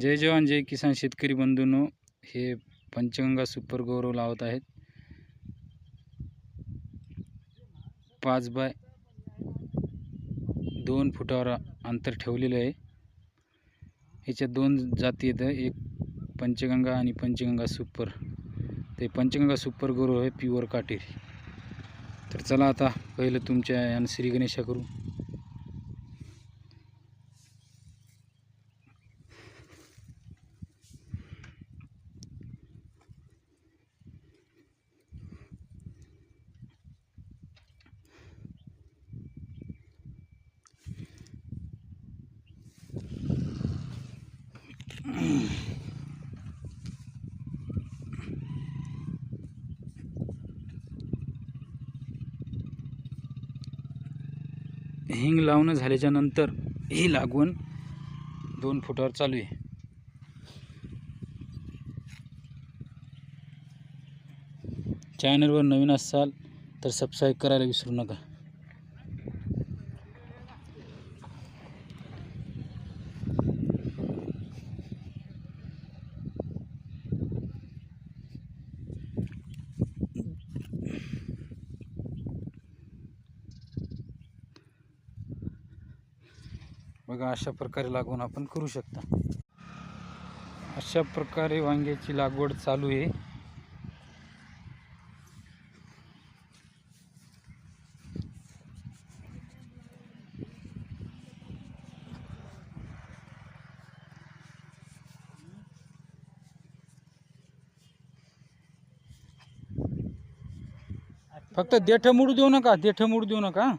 जय जवान जय किसान शेतकरी बंधूंनो. हे पंचगंगा सुपर गौरव लावत आहेत. पाच बाय दोन फुटावर अंतर ठेवलेलं आहे. ह्याच्या दोन जाती आहेत. एक पंचगंगा आणि पंचगंगा सुपर. ते पंचगंगा सुपर गौरव आहे प्युअर काटेरी. तर चला आता पहिलं तुमच्या श्री गणेशा करू हिंग लावणं झाल्याच्यानंतर ही लागवण दोन फुटावर चालू आहे. चॅनलवर नवीन असाल तर सबस्क्राईब करायला विसरू नका. बघा अशा प्रकारे लागवण आपण करू शकता. अशा प्रकारे वांग्याची लागवड चालू आहे. फक्त देठ मूड देऊ नका देठ मूड देऊ नका.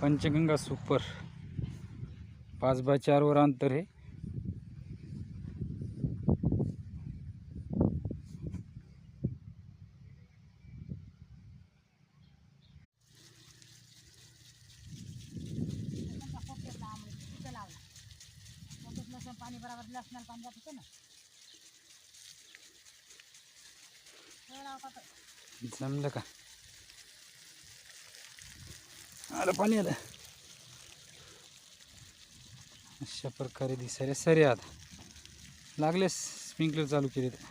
पंचगंगा सुपर. पाच बाय चारवर अंतर आहे. पाणी बरोबर लसणाला पाणी जात होतं ना हे. जमलं का? आलं पाणी आलं. अशा प्रकारे दिसायला सरे आता लागले स्प्रिंकलर चालू केले तर